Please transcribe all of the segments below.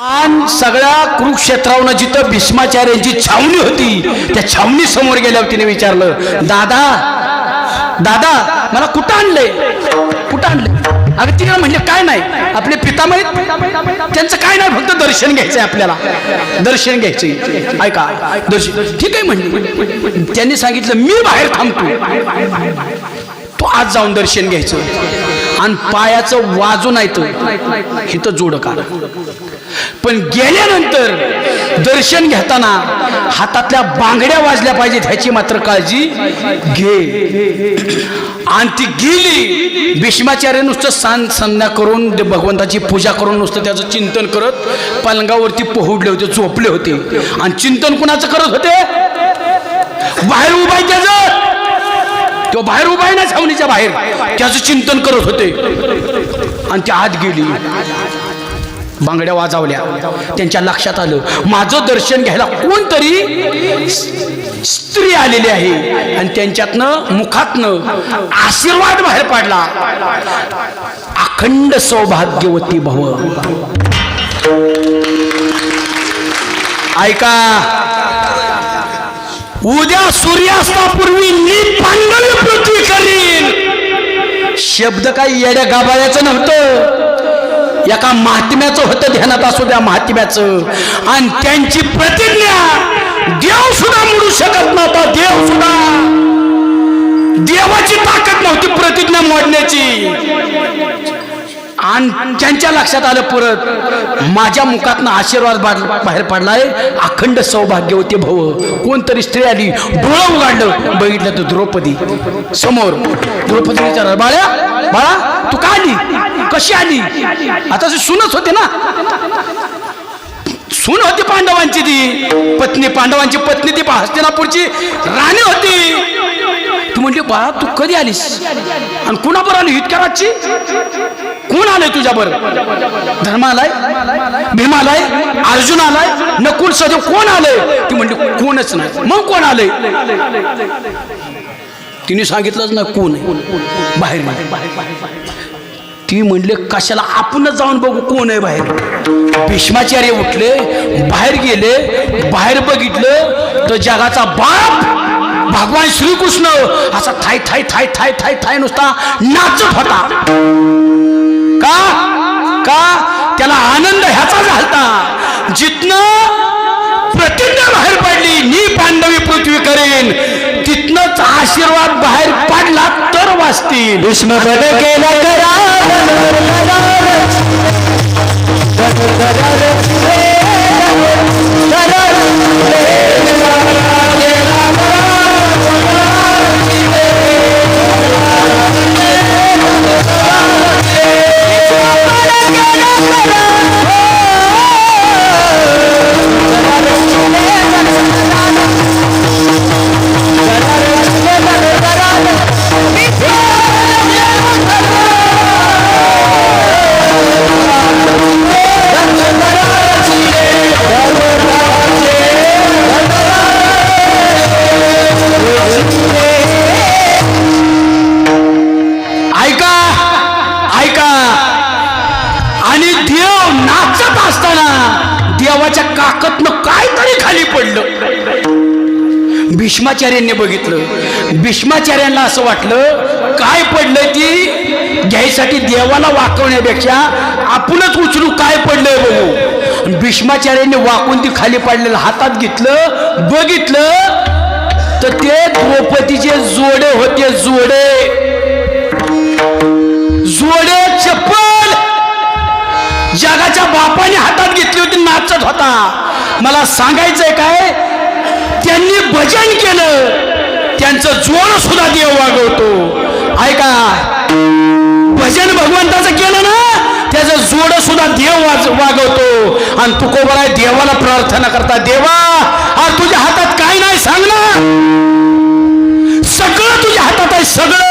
आणि सगळ्या कुरुक्षेत्रावनं जिथं भीष्माचार्यांची छावणी होती त्या छावणी समोर गेल्यावर तिने विचारलं दादा दादा मला कुठं आणलंय? कुठं आणलंय? अगं तिकडे म्हणजे काय नाही आपले पितामही त्यांचं काय नाही फक्त दर्शन घ्यायचंय आपल्याला. दर्शन घ्यायचंय. ऐका दर्शन. ठीक आहे म्हणजे त्यांनी सांगितलं मी बाहेर थांबतो. तो आज जाऊन दर्शन घ्यायचं. आणि पायाचं वाजून येतं इथं जोड का पण गेल्यानंतर दर्शन घेताना हातातल्या बांगड्या वाजल्या पाहिजेत ह्याची मात्र काळजी घे. आणि ती गेली भीष्माचार्य नुसतं सांग संध्या करून भगवंताची पूजा करून नुसतं त्याचं चिंतन करत पलंगावरती पोहडले होते झोपले होते. आणि चिंतन कुणाचं करत होते? बाहेर उभा आहे त्याचं. तो बाहेर उभा आहे ना छावणीच्या बाहेर. त्याचं चिंतन करत होते. आणि त्या आत गेली. बांगड्या वाजवल्या. त्यांच्या लक्षात आलं माझं दर्शन घ्यायला कोणतरी स्त्री आलेली आहे. आणि त्यांच्यातनं मुखातनं आशीर्वाद बाहेर पडला. अखंड सौभाग्यवती भव. ऐका. उद्या सूर्यास्तापूर्वी मी पांडवी पृथ्वी करीन. शब्द काही येड्या गाभाळ्याचं नव्हतं. एका महात्म्याचं होतं ध्यानात असू द्या महात्म्याचं. आणि त्यांची प्रतिज्ञा देव सुद्धा मोडू शकत नव्हता देव सुद्धा. देवाची ताकद नव्हती प्रतिज्ञा मोडण्याची. आणि त्यांच्या लक्षात आलं परत माझ्या मुखातनं आशीर्वाद बाहेर पडलाय. अखंड सौभाग्य होते भाऊ कोणतरी स्त्री आली डोळं उघडलं. बघितलं तर द्रौपदी. समोर. द्रौपदी विचार बाळा बाळा तू का आली? कशी आली? आता सुनच होते ना. सून होती पांडवांची ती. पत्नी पांडवांची पत्नी ती हस्तिनापूरची. राणी होती. तू म्हणली बाळा तू कधी आलीस? आणि कुणाबरोबर आली? इतक्या रातची कोण आलंय तुझ्यावर? धर्म आलाय अर्जुन आलाय नकुल सदैव कोण आलंय? ती म्हणली कोणच नाही. मग कोण आलंय? तिने सांगितलंच ना कोण बाहेर ती म्हणले कशाला आपणच जाऊन बघू कोण आहे बाहेर? भीष्माचार्य उठले बाहेर गेले बाहेर बघितलं तर जगाचा बाप भगवान श्रीकृष्ण असा थाय थाय थाय थाय थाय थाय नुसता नाचत होता. का? का? त्याला आनंद ह्याचा झालता. जिथनं प्रतिज्ञा बाहेर पडली मी पांडवी पृथ्वी करेन. तिथनच आशीर्वाद बाहेर पडला तर वाचतील. भीष्म केला करार. भीष्माचार्यांनी बघितलं. भीष्माचार्यांना असं वाटलं काय पडलं ती? घ्यायसाठी देवाला वाकवण्यापेक्षा आपणच उचलू काय पडलंय बघू? भीष्माचार्यांनी वाकून ती खाली पडलेलं हातात घेतलं बघितलं तर ते द्रौपदीचे जोडे होते जोडे. जोडे चप्पल! जगाच्या बापाने हातात घेतली होती नाचत होता. मला सांगायचंय काय? त्यांनी भजन केलं. त्यांचं जोड सुद्धा देव वागवतो. ऐका. भजन भगवंताचं केलं ना त्याचं जोड सुद्धा देव वाज वागवतो. आणि तू देवाला प्रार्थना करता देवा आज तुझ्या हातात काय नाही सांग ना सगळं तुझ्या हातात आहे सगळं.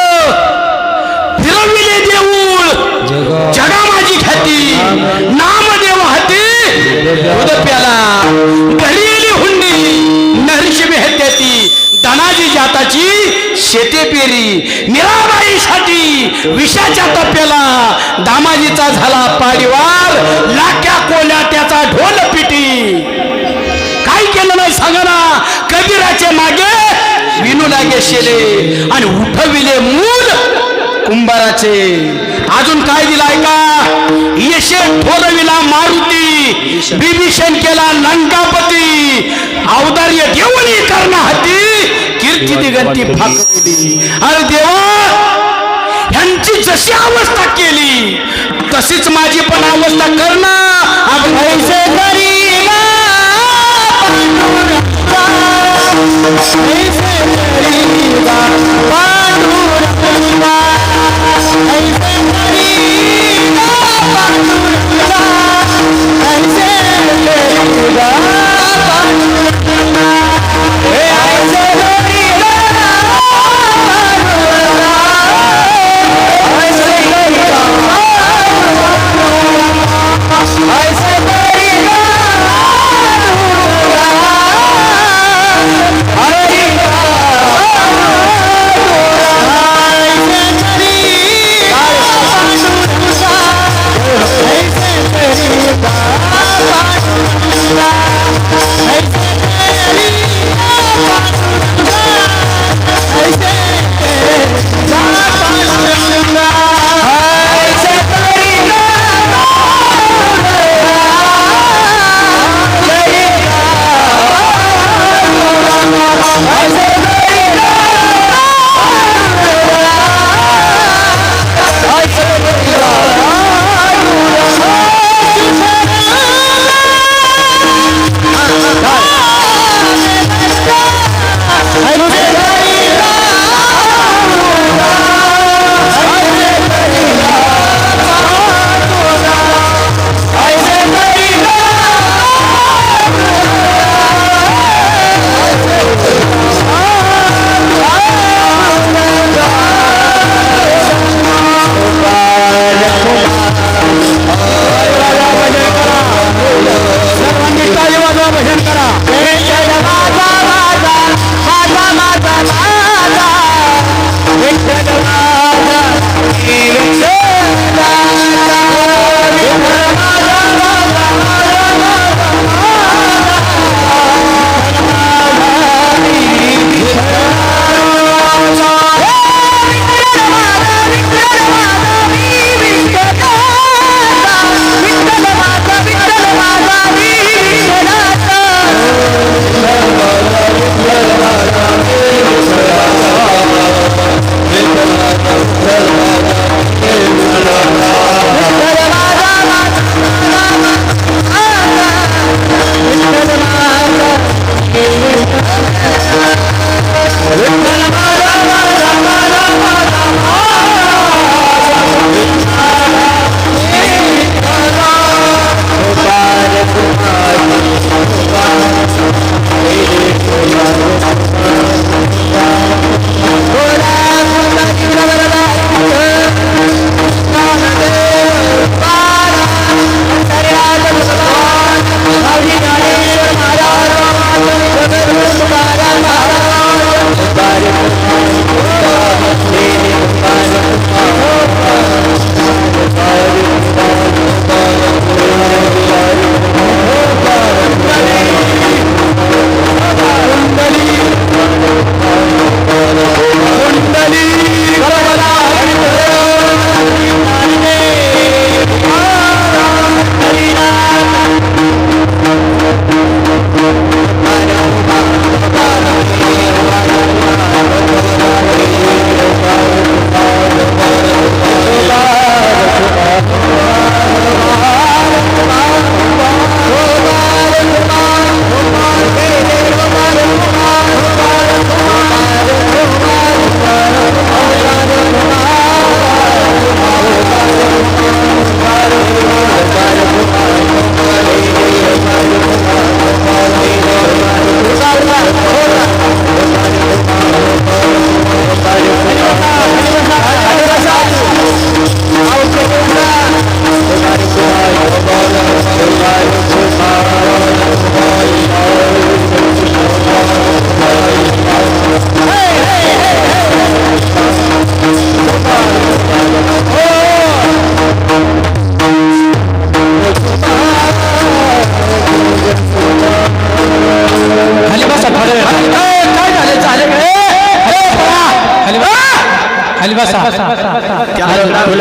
जाताची पेरी निराबाईसाठी विषाच्या तप्याला दामाजीचा झाला पाडीवार. लाक्या कोल्या त्याचा ढोल मला नाही सांगा ना. कबीराचे मागे विनू लागे शेले आणि उठविले मूल कुंभाराचे. अजून काय दिलाय का? यशे ठोलविला मारुती. विभीषण केला लंकापती. औदार्य देऊन करणा हाती कीर्ती दिगंती फाकवली अरे देवा ह्यांची जशी अवस्था केली तशीच माझी पण अवस्था करणं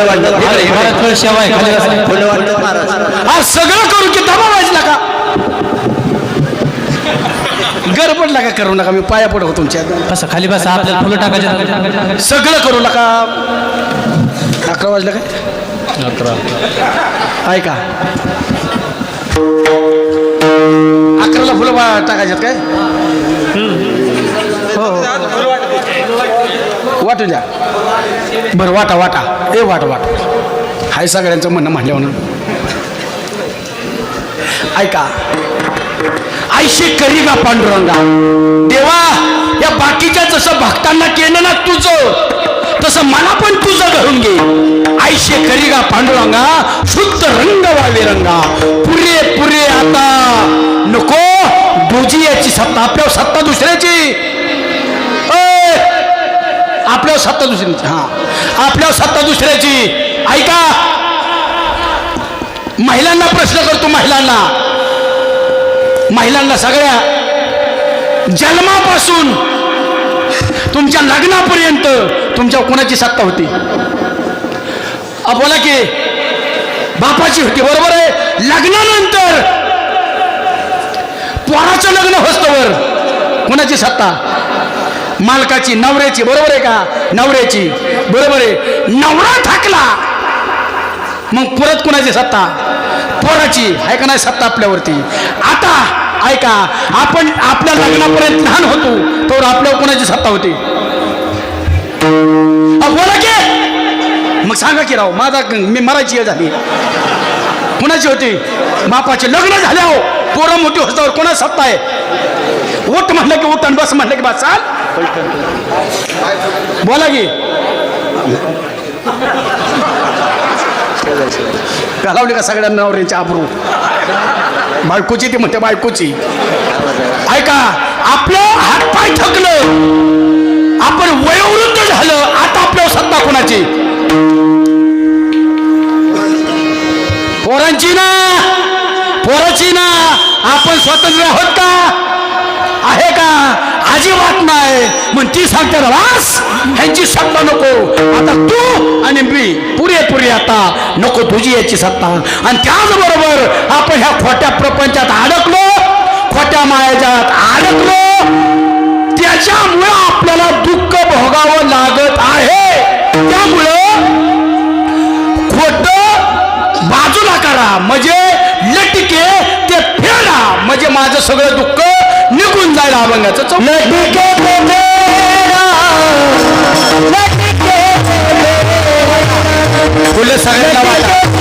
महाराज हा सगळं करू की दबा वाजला का? गडबडला का करू नका मी पाया पडतो तुमच्या. बसा खाली बसा आपल्याला फुलं टाकायचे सगळं करू नका. अकरा वाजलं काय? ऐका. अकराला फुलं बा- टाकायच्यात काय? हो हो. वाटू द्या. बरं वाटा वाटा. ए वाट वाट. हाय सगळ्यांचं म्हणणं म्हणल्या म्हणून ऐका. आयशे करी का पांडुरंगा. देवा या बाकीच्या जसं भक्तांना केलं ना तुझं तसं मला पण तुझं घरून घे. आयशे करी गा पांडुरंगा शुद्ध रंग वावे रंगा पुरे पुरे आता. नको दोजी याची सत्ता आपल्या सत्ता दुसऱ्याची. आपल्यावर सत्ता दुसऱ्याची. हा. आपल्यावर सत्ता दुसऱ्याची. ऐका. महिलांना प्रश्न करतो महिलांना. महिलांना सगळ्या जन्मापासून तुमच्या लग्नापर्यंत तुमच्या कोणाची सत्ता होती? अ, बोला की बापाची होती बरोबर आहे? लग्नानंतर पोराचं लग्न होस्तवर कोणाची सत्ता? मालकाची नवऱ्याची बरोबर आहे का? नवऱ्याची. बरोबर आहे. नवरा थाकला मग परत कुणाची सत्ता? पोराची. आहे का नाही सत्ता आपल्यावरती? आता ऐका आपण आपल्या लग्नापर्यंत लहान होतो तर आपल्यावर कोणाची सत्ता होती? बोला की. मग सांगा की राव माझा मी मरायची वेळ झाली. कुणाची होती? बापाचे. लग्न झाले हो पोरं मोठी होतावर कोणाची सत्ता आहे? उठ म्हणलं की उठ आणि बस म्हणलं की बस चाल बोला की. घालावली का सगळ्यांना नवऱ्यांची आबरू बायकोची ती म्हणते बायकोची. ऐका आपलं हातपाय थकलं. आपण वयोवृद्ध झालं आता आपल्यावर सत्ता कोणाची? पोरांची ना पोराची ना. आपण स्वतंत्र आहोत का? आहे का? अजिबात नाही. मग ती सांगते वास ह्यांची सत्ता नको. आता तू आणि मी पुरेपुरी आता. नको तुझी याची सत्ता. आणि त्याचबरोबर आपण ह्या खोट्या प्रपंचात अडकलो खोट्या मायाजात अडकलो. त्याच्यामुळं आपल्याला दुःख भोगावं लागत आहे. त्यामुळं खोट बाजूला करा. म्हणजे लटके ते फेडा. म्हणजे माझं सगळं दुःख निघून जाईल अभंगाचं. फुलं सगळ्यांना वाटा